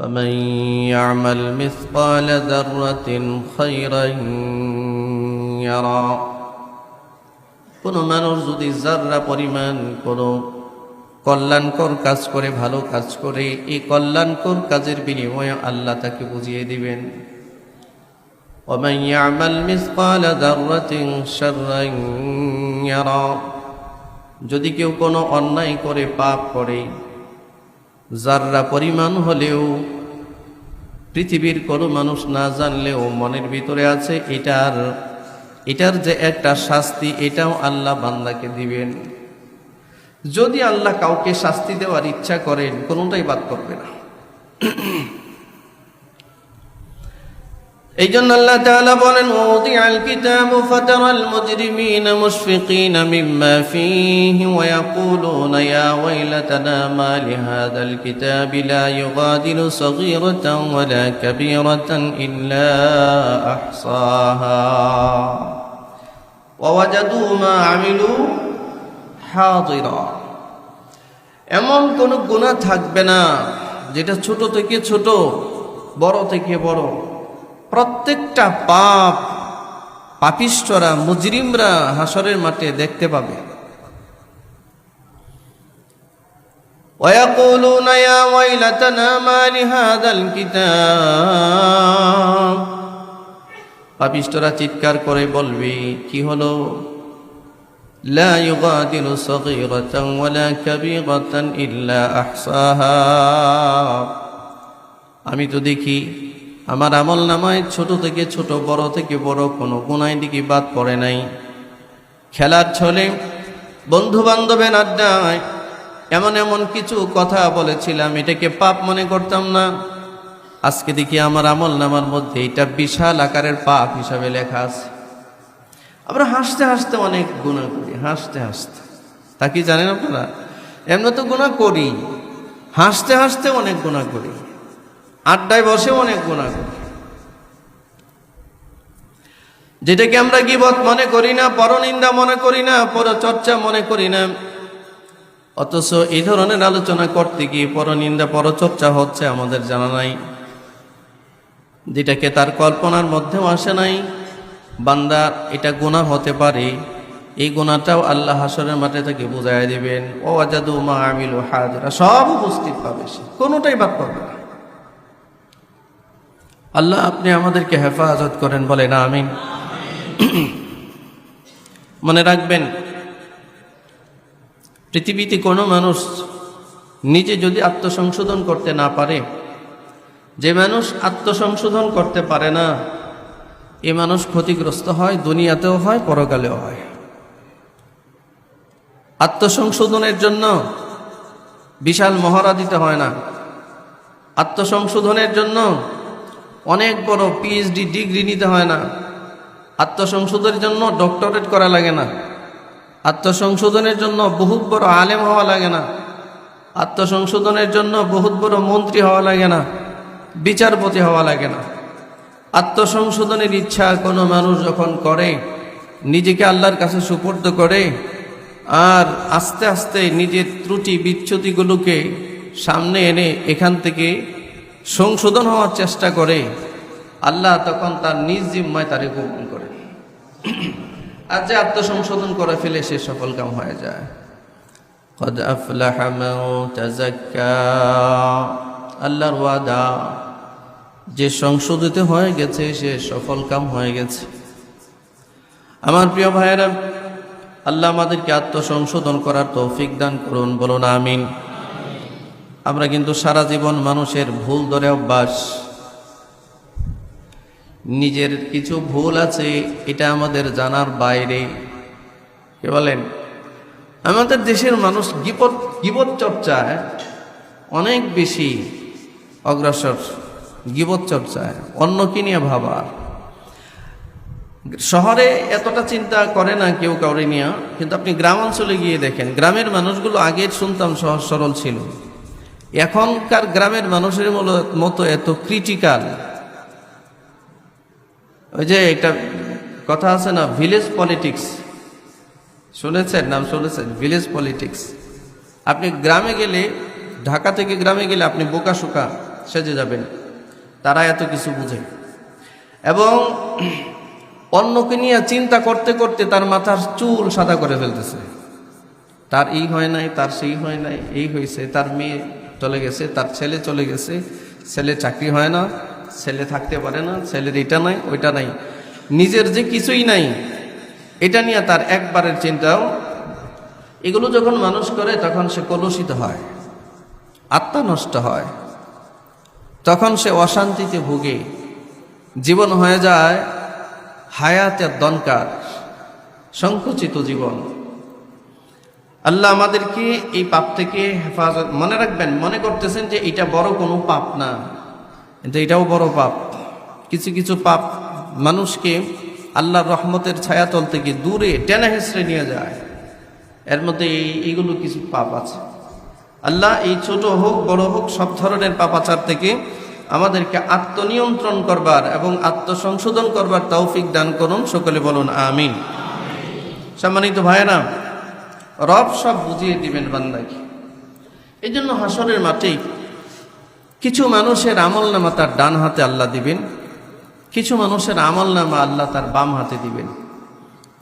فمن يعمل مثقال ذرة خيرا يرى কোনো মানুষ যদি যার্রা পরিমাণ কোনো কল্যাণকর কাজ করে ভালো কাজ করে এই কল্যাণকর কাজের বিনিময়ে আল্লাহ তাকে বুঝিয়ে দিবেন ومن يعمل مثقال ذرة شرا يرى যদি কেউ কোনো অন্যায় করে পাপ করে যাররা পরিমাণ হলেও পৃথিবীর কোনো মানুষ না জানলেও মনের ভিতরে আছে, এটার এটার যে একটা শাস্তি, এটাও আল্লাহ বান্দাকে দিবেন। যদি আল্লাহ কাউকে শাস্তি দেওয়ার ইচ্ছা করেন, কোনোটাই বাদ করবে না। এই জন্য আল্লাহ তাআলা বলেন ওদিআল কিতাবু ফাতারাল মুজরিমিনা মুশফিকিনা মিম্মা ফীহি ওয়া ইয়াকুলুনা, ইয়া ওয়াইলাতানা, মা লিহাদাল কিতাবি লা ইউগাদিরু সগীরাতান ওয়ালা কাবীরাতান ইল্লা আহসাহা। ওয়া ওয়াজাদু মা আমিলু হাদিরা এমন কোনো গুনাহ থাকবে না, যেটা ছোট থেকে ছোট, বড় থেকে বড়। প্রত্যেকটা পাপ পাপিষ্টরা মুজরিমরা হাসরের মাঠে দেখতে পাবে ويقولون يا ويلتنا ما لهذا الكتاب পাপিষ্টরা চিৎকার করে বলবে কি হলো لا يغادر صغيرة ولا كبيرة إلا أحصاها আমি তো দেখি আমার আমল নামায় ছোট থেকে ছোট, বড় থেকে বড় কোনো গুনায় দিকে বাদ পড়ে নাই। খেলার ছলে বন্ধু বান্ধবের আড্ডায় এমন এমন কিছু কথা বলেছিলাম, এটাকে পাপ মনে করতাম না। আজকে দেখি আমার আমল নামার মধ্যে এটা বিশাল আকারের পাপ হিসাবে লেখা আছে। আমরা হাসতে হাসতে অনেক গুণা করি, হাসতে হাসতে। তা কি জানেন আপনারা? এমনি তো গুণা করি, হাসতে হাসতে অনেক গুণা করি। আড্ডায় বসে অনেক গুণা করি। যেটাকে আমরা গিবত মনে করি না, পরনিন্দা মনে করি না, পরচর্চা মনে করি না। অথচ এই ধরনের আলোচনা করতে গিয়ে পরনিন্দা, পরচর্চা হচ্ছে আমাদের জানা নাই। যেটাকে তার কল্পনার মধ্যেও আসে নাই। বান্দা, এটা গোনা হতে পারে। এই গোনাটাও আল্লাহ হাসরের মাঠে তাকে বুঝাই দিবেন। ও আজাদু মা আমিল হাজরা। সব উপস্থিত পাবে সে। কোনোটাই বাদ পাবে আল্লাহ, আপনি আমাদেরকে হেফাজত করেন, বলেন আমিন। মনে রাখবেন, পৃথিবীতে কোনো মানুষ নিজে যদি আত্মসংশোধন করতে না পারে, যে মানুষ আত্মসংশোধন করতে পারে না, এ মানুষ ক্ষতিগ্রস্ত হয়, দুনিয়াতেও হয়, পরকালেও হয়। আত্মসংশোধনের জন্য বিশাল মহড়া দিতে হয় না। আত্মসংশোধনের জন্য অনেক বড় পিএইচডি ডিগ্রি নিতে হয় না। আত্মসংশোধনের জন্য ডক্টরেট করা লাগে না। আত্মসংশোধনের জন্য বহুত বড় আলেম হওয়া লাগে না। আত্মসংশোধনের জন্য বহুত বড় মন্ত্রী হওয়া লাগে না। বিচারপতি হওয়া লাগে না। আত্মসংশোধনের ইচ্ছা কোনো মানুষ যখন করে, নিজেকে আল্লাহর কাছে সুপর্দ করে, আর আস্তে আস্তে নিজের ত্রুটি বিচ্যুতিগুলোকে সামনে এনে এখান থেকে সংশোধন হওয়ার চেষ্টা করে আল্লাহ তখন তার নিজ জিম্মায় তারে কবুল করে আর যে আত্মসংশোধন করে ফেলে সে সফল কাম হয়ে যায় قد أفلح من تزكى আল্লাহর ওয়াদা যে সংশোধিত হয়ে গেছে সে সফল কাম হয়ে গেছে আমার প্রিয় ভাইয়েরা আল্লাহ আমাদেরকে আত্মসংশোধন করার তৌফিক দান করুন বলুন আমিন আমরা কিন্তু সারা জীবন মানুষের ভুল ধরে অভ্যাস। নিজের কিছু ভুল আছে, এটা আমাদের জানার বাইরে। কে বলেন? আমাদের দেশের মানুষ গিপত গিবত চর্চায় অনেক বেশি অগ্রসর। গিবত চর্চায়, অন্যকে নিয়ে ভাবার। শহরে এতটা চিন্তা করে না কেউ কাউরে নিয়ে, কিন্তু আপনি গ্রাম অঞ্চলে গিয়ে দেখেন, গ্রামের মানুষগুলো আগে শুনতাম সহজ সরল ছিল। এখনকার গ্রামের মানুষের মতো এত ক্রিটিক্যাল ওই যে একটা কথা আছে না ভিলেজ পলিটিক্স শুনেছেন? নাম শুনেছেন? ভিলেজ পলিটিক্স আপনি গ্রামে গেলে, ঢাকা থেকে গ্রামে গেলে আপনি বোকা শোকা সেজে যাবেন। তারা এত কিছু বুঝে। এবং অন্যকে নিয়ে চিন্তা করতে করতে তার মাথার চুল সাদা করে ফেলতেছে। তার এই হয় নাই, তার সেই হয় নাই, এই হয়েছে তার মেয়ে চলে গেছে, তার ছেলে চলে গেছে। ছেলে চাকরি হয় না, ছেলে থাকতে পারে না, ছেলের এটা নাই, ওইটা নাই। নিজের যে কিছুই নাই, এটা নিয়ে তার একবারের চিন্তাও। এগুলো যখন মানুষ করে, তখন সে কলুষিত হয়, আত্মা নষ্ট হয়। তখন সে অশান্তিতে ভুগে। জীবন হয়ে যায় হায়াতের দনকার সংকুচিত জীবন। আল্লাহ আমাদেরকে এই পাপ থেকে হেফাজত, মনে রাখবেন, মনে করতেছেন যে এটা বড় কোনো পাপ না। কিন্তু এটাও বড় পাপ। কিছু কিছু পাপ মানুষকে আল্লাহর রহমতের ছায়াতল থেকে দূরে টেনে হেসড়ে নিয়ে যায়। এর মধ্যে এই, এইগুলো কিছু পাপ আছে। আল্লাহ এই ছোট হোক, বড় হোক, সব ধরনের পাপাচার থেকে আমাদেরকে আত্মনিয়ন্ত্রণ করবার এবং আত্মসংশোধন করবার তৌফিক দান করুন। সকলে বলুন, আমিন। সম্মানিত ভাইয়েরা রব সব বুঝিয়ে দিবেন বান্দাকে এই জন্য হাসরের মাঠে কিছু মানুষের আমল নামা তার ডান হাতে আল্লাহ দিবেন কিছু মানুষের আমল নামা আল্লাহ তার বাম হাতে দিবেন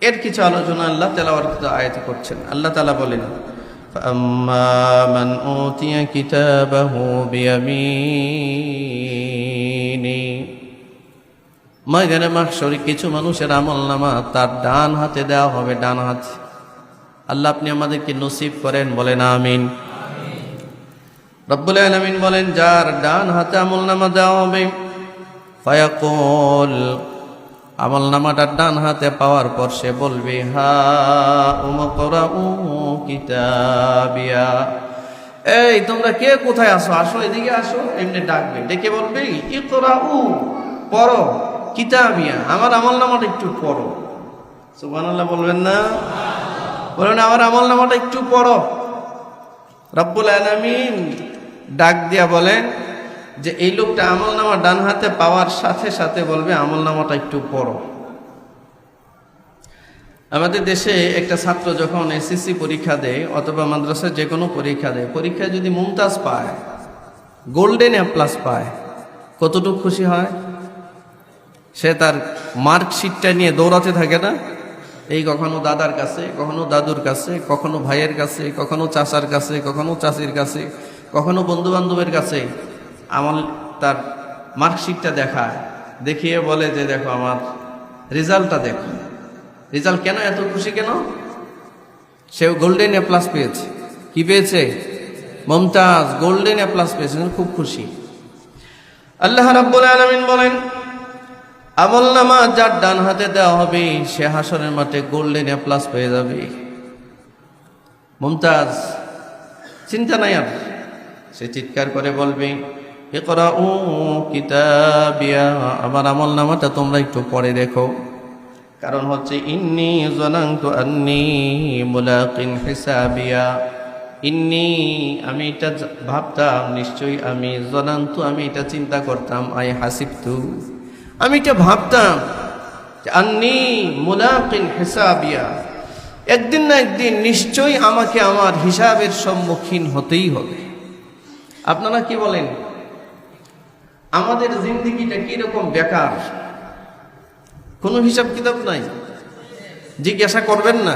এর কিছু আলোচনা আল্লাহ তেলাওয়াত আয়াত করছেন আল্লাহ তালা বলেন فأما من أوتي كتابه بيمينه ময়দানে মাকসরে কিছু মানুষের আমল নামা তার ডান হাতে দেওয়া হবে ডান হাতে আল্লাহ আপনি আমাদেরকে নসিব করেন, বলেন আমিন। রব্বুল আলমিন বলেন, যার ডান হাতে আমল নামা দেওয়া হবে, ফায়াকুল, আমল নামাটার ডান হাতে পাওয়ার পর সে বলবে, হা উ কিতাবিয়া। এই, তোমরা কে কোথায় আসো আসো, এদিকে আসো, এমনি ডাকবে, ডেকে বলবে ইকরা উ পড়ো, কিতাবিয়া। আমার আমল নামাটা একটু পড়ো। সুবহানাল্লাহ বলবেন না? বলবেন আমার আমল নামাটা একটু পড়ো। রব্বুল আলামিন ডাক দিয়া বলেন যে, এই লোকটা আমল নামা ডান হাতে পাওয়ার সাথে সাথে বলবে, আমল নামাটা একটু পড়ো। আমাদের দেশে একটা ছাত্র যখন এসএসসি পরীক্ষা দেয় অথবা মাদ্রাসার যে কোনো পরীক্ষা দেয়, পরীক্ষায় যদি মুমতাজ পায়, গোল্ডেন এ প্লাস পায়, কতটুকু খুশি হয়? সে তার মার্কশিটটা নিয়ে দৌড়াতে থাকে না? এই কখনো দাদার কাছে, কখনো দাদুর কাছে, কখনো ভাইয়ের কাছে, কখনো চাচার কাছে, কখনো চাচির কাছে, কখনো বন্ধু বান্ধবের কাছে আমল তার মার্কশিটটা দেখায়, দেখিয়ে বলে যে দেখো আমার রেজাল্টটা দেখো। রেজাল্ট কেন এত খুশি কেন? সেও গোল্ডেন এ প্লাস পেয়েছে। কি পেয়েছে? মমতাজ গোল্ডেন এ প্লাস পেয়েছে, খুব খুশি। আল্লাহ রাব্বুল আলামিন বলেন আমল নামা যার ডান হাতে দেওয়া হবে, সে হাসনের মাঠে গোল্ডেন প্লাস পেয়ে যাবে। মমতাজ, চিন্তা নাই আর। সে চিৎকার করে বলবে এ করা ও কিতাবিয়া। আমার আমল নামাটা তোমরা একটু পরে দেখো। কারণ হচ্ছে, ইন্নি জনান্ত আন্নি মুলাকিন হিসাবিয়া। ইন্নি, আমি এটা ভাবতাম, নিশ্চয়ই আমি জনান্ত, আমি এটা চিন্তা করতাম, আই হাসিবতু। আমি এটা ভাবতাম আন্নি মুলাকিন হিসাবিয়া। একদিন না একদিন নিশ্চয়ই আমাকে আমার হিসাবের সম্মুখীন হতেই হবে। আপনারা কি বলেন? আমাদের জিন্দিগিটা কীরকম বেকার? কোনো হিসাব কিতাব নাই? জিজ্ঞাসা করবেন না।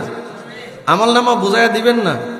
আমার নামা বুঝাইয়া দিবেন না।